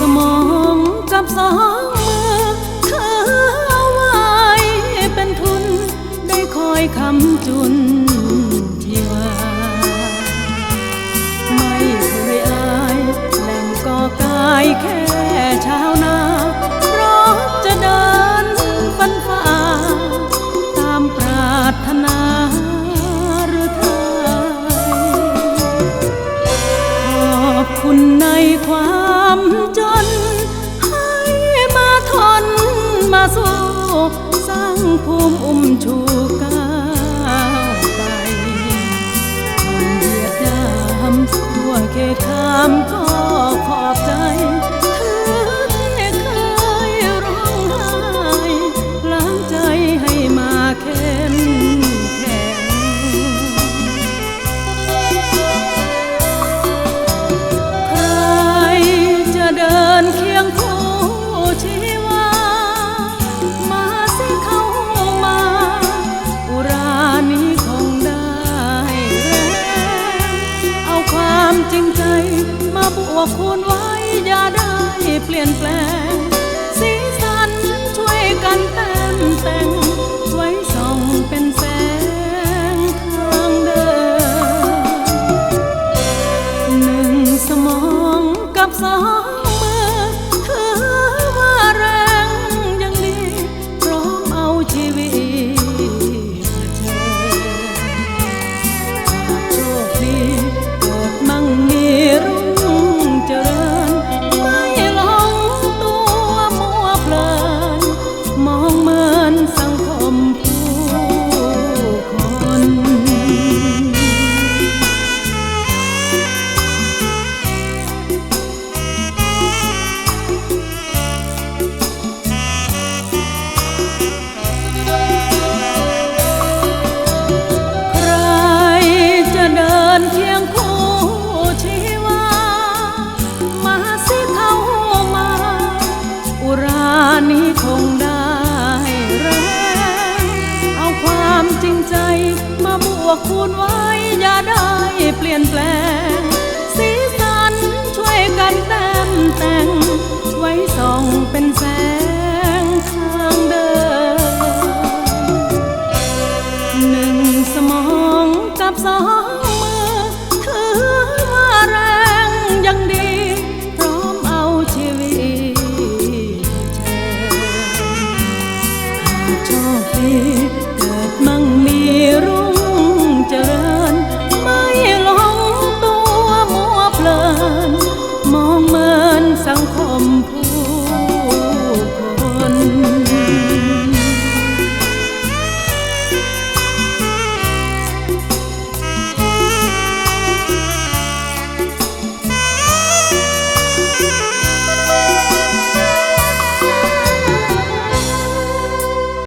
สมองจับสองมือเธอเอาไว้เป็นทุน ได้คอยคำจุนที่ว่า สู้สร้างภูมิอุ้มชูก้าวไปคนเดียดยามทั่วเขตามก็ขอบใจ จริงใจ มาบวกคูณไว้ อย่าได้เปลี่ยนแปลง สีสันช่วยกันเต็มแต่ง ไว้ส่องเป็นแสงทางเดินหนึ่งสมองกับสองมือถือว่าแรงยังดีพร้อมเอาชีวิตมาเชิญโชคดี วกคูณไว้อย่าได้เปลี่ยนแปลง สีสันช่วยกันแต้มแต่ง ไว้ส่องเป็นแสงทางเดินหนึ่งสมองกับสองมือถือว่าแรงยังดี